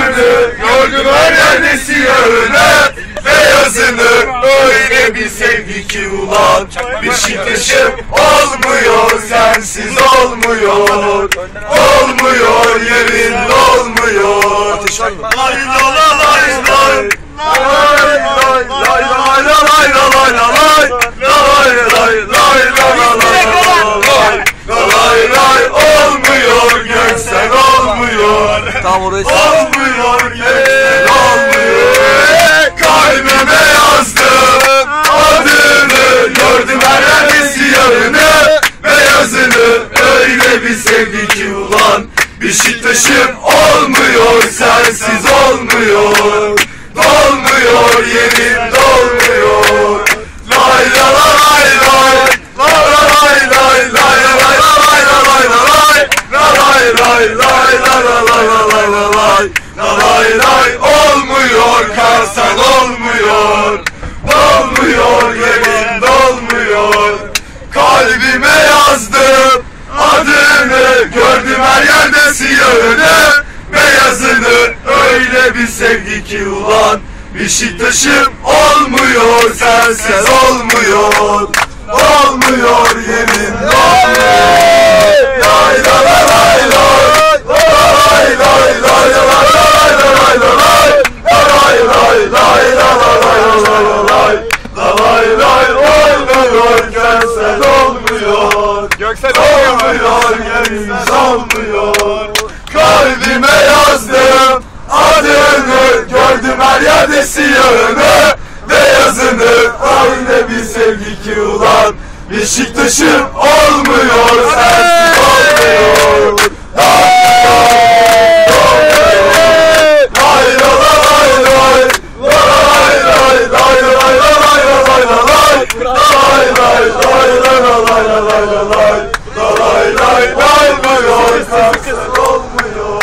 Adını gördüm her yerde siyahını Beyazını öyle bir sevgi ki ulan Beşiktaş'ım olmuyor sensiz olmuyor. Olmuyor yerin olmuyor Tam orayı Olmuyor yerin olmuyor Kalbime yazdım. Adını Gördüm her yerde siyahını Beyazını öyle bir sevdi ki ulan Beşiktaş'ım olmuyor sensiz olmuyor. Dolmuyor yerin dolmuyor lay la lay La lay olmuyor karsan olmuyor. Dolmuyor yerin dolmuyor. Kalbime yazdım adını Gördüm her yerde siyahını. Beyazını öyle bir sevgi ki ulan Beşiktaş'ım olmuyor sensiz olmuyor. Olmuyor yerin olmuyor Lay la la lay lay Lay lay lay lay lay lay lay lay Lay lay lay la la lay la la lay La lay lay olmuyor sen olmuyor Göksel Olmuyor yerin olmuyor Kalbime yazdım adını Gördüm her yerde siyahını Beyazını Öyle bir sevgi ki ulan Beşiktaş'ım olmuyor sensiz olmuyor. Lay la la lay lay Lay lay lay lay la lay la lay la lay Lay lay lay la la lay la lay la lay La lay lay olmuyor sensiz olmuyor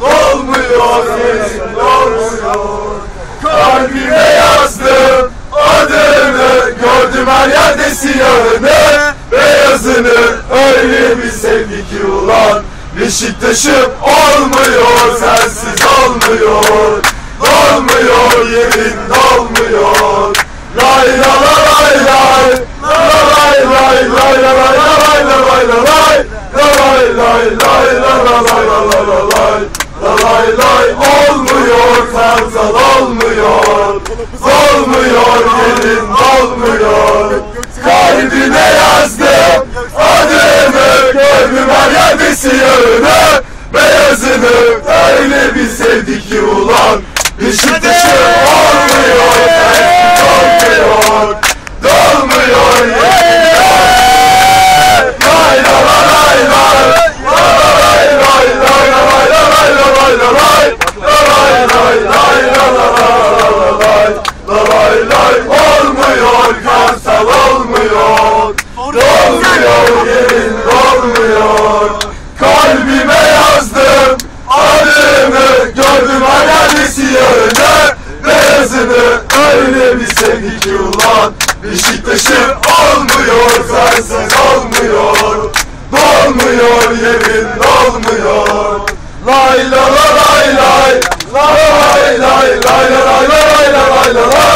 Dolmuyor yerin dolmuyor Kalbime yazdım adını Gördüm her yerde siyahını Beyazını öyle bir sevdi ki ulan Beşiktaş'ım olmuyor sensiz olmuyor Dolmuyor yerin dolmuyor Lay la la lay lay La la lay lay lay la lay la lay la lay la lay La lay lay lay la la lay la lay la lay La lay lay olmuyor kartal olmuyor Olmuyor yerin olmuyor Kalbine yazdım adını Gördüm her yerde siyahını Beyazını öyle bir sevdi ki ulan Beşiktaş'ım olmuyor Dolmuyor yerin Lay la la lay lay Lay lay lay la lay la lay la lay la lay Lay lay lay la la la la la lay La lay lay olmuyor. Kansal olmuyor Dolmuyor yerin dolmuyor Kalbime yazdım adını Gördüm yerde siyahını Beyazını öyle bir sevdi ki ulan. Beşiktaş'ım olmuyor sensiz olmuyor. Dolmuyor yerin dolmuyor. Lay la la lay lay. Lay lay lay la lay la lay la lay la lay